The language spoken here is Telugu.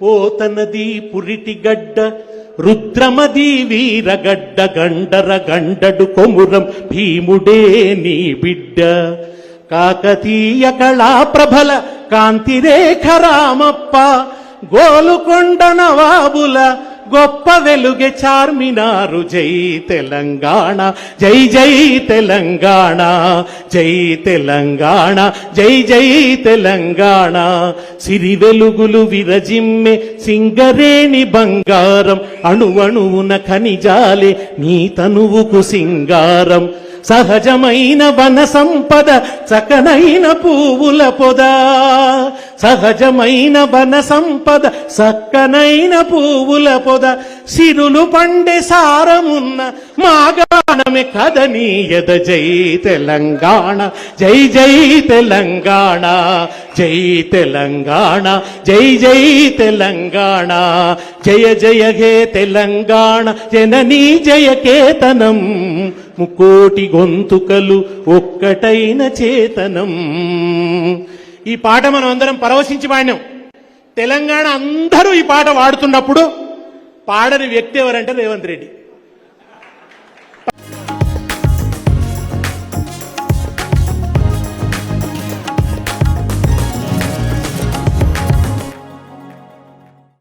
పోతనది పురిటిగడ్డ రుద్రమది వీరగడ్డ గండర గండడు కొమురం భీముడే నీ బిడ్డ. కాకతీయ కళా ప్రభల కాంతిరేఖ రామప్ప గోలుకొండ నవాబుల గొప్ప వెలుగె చార్మినారు. జై తెలంగాణ జై జై తెలంగాణ జై తెలంగాణ జై జై తెలంగాణ. సిరి వెలుగులు విరజిమ్మె సింగరేణి బంగారం అణువణువున ఖనిజాలే నీ తనువుకు సింగారం. సహజమైన వన సంపద చకనైన పువ్వుల పొద సహజమైన వన సంపద సక్కనైన పువ్వుల పొద సిరులు పండే సారమున్న మాగాణమే కదనీయద జై తెలంగాణ జై జై తెలంగాణ జై తెలంగాణ జై జై తెలంగాణ జయ జయ హే తెలంగాణ జననీ జయ కేతనం ముకోటి గొంతుకలు ఒక్కటైన చేతనం. ఈ పాట మనం అందరం పరవశించి పాడినాం. తెలంగాణ అందరూ ఈ పాట వాడుతున్నప్పుడు పాడని వ్యక్తి ఎవరంటే రేవంత్ రెడ్డి.